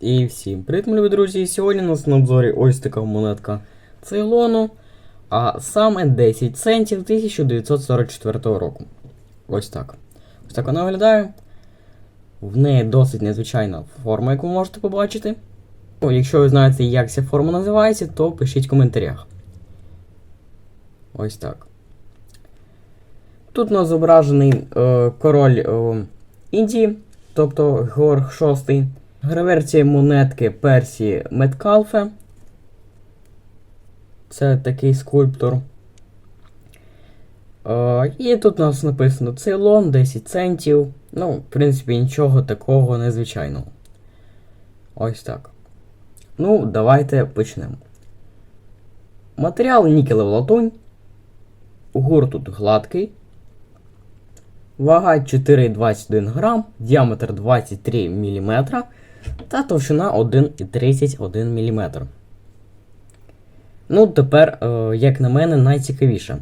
І всім привіт, мої друзі! Сьогодні у нас на обзорі ось така монетка Цейлону, а саме 10 центів 1944 року. Ось так. Ось так вона виглядає. В неї досить незвичайна форма, яку ви можете побачити. Ну, якщо ви знаєте, як ця форма називається, то пишіть в коментарях. Ось так. Тут у нас зображений е, король е, Індії, тобто Георг VI. Граверція монетки Персі Меткалфе. Це такий скульптор. Е, і тут у нас написано Цейлон 10 центів. Ну, в принципі, нічого такого незвичайного. Ось так. Ну, давайте почнемо. Матеріал нікелева латунь. Гур тут гладкий. Вага 4,21 грам, діаметр 23 мм та товщина 1,31 мм. Ну, тепер, е, як на мене, найцікавіше.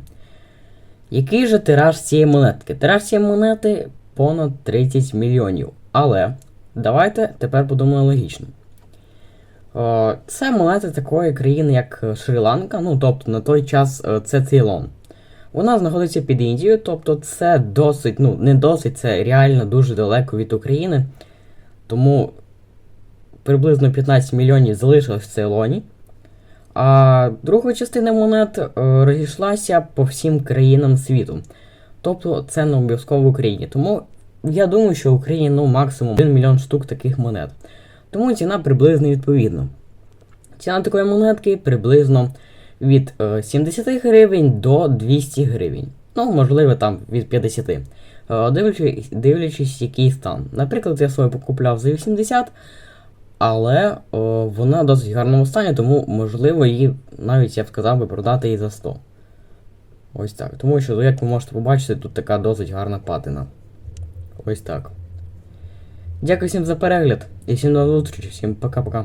Який же тираж цієї монетки? Тираж цієї монети понад 30 мільйонів. Але давайте тепер подумаємо логічно. Е, Це монета такої країни, як Шрі-Ланка, ну тобто на той час е, це Цейлон. Вона знаходиться під Індією, тобто це досить, ну, не досить, це реально дуже далеко від України. Тому приблизно 15 мільйонів залишилось в Цейлоні. А друга частина монет е, розійшлася по всім країнам світу. Тобто це не обов'язково в Україні. Тому я думаю, що в Україні ну, максимум 1 мільйон штук таких монет. Тому ціна приблизно відповідна. Ціна такої монетки приблизно від е, 70 гривень до 200 гривень. Ну, можливо, там від 50. Е, дивлячись, дивлячись, який стан. Наприклад, я свою покупляв за 80, але о, вона в досить гарному стані, тому можливо її навіть я б сказав би продати і за 100. Ось так. Тому що, як ви можете побачити, тут така досить гарна патина. Ось так. Дякую всім за перегляд і всім до зустрічі, всім пока-пока.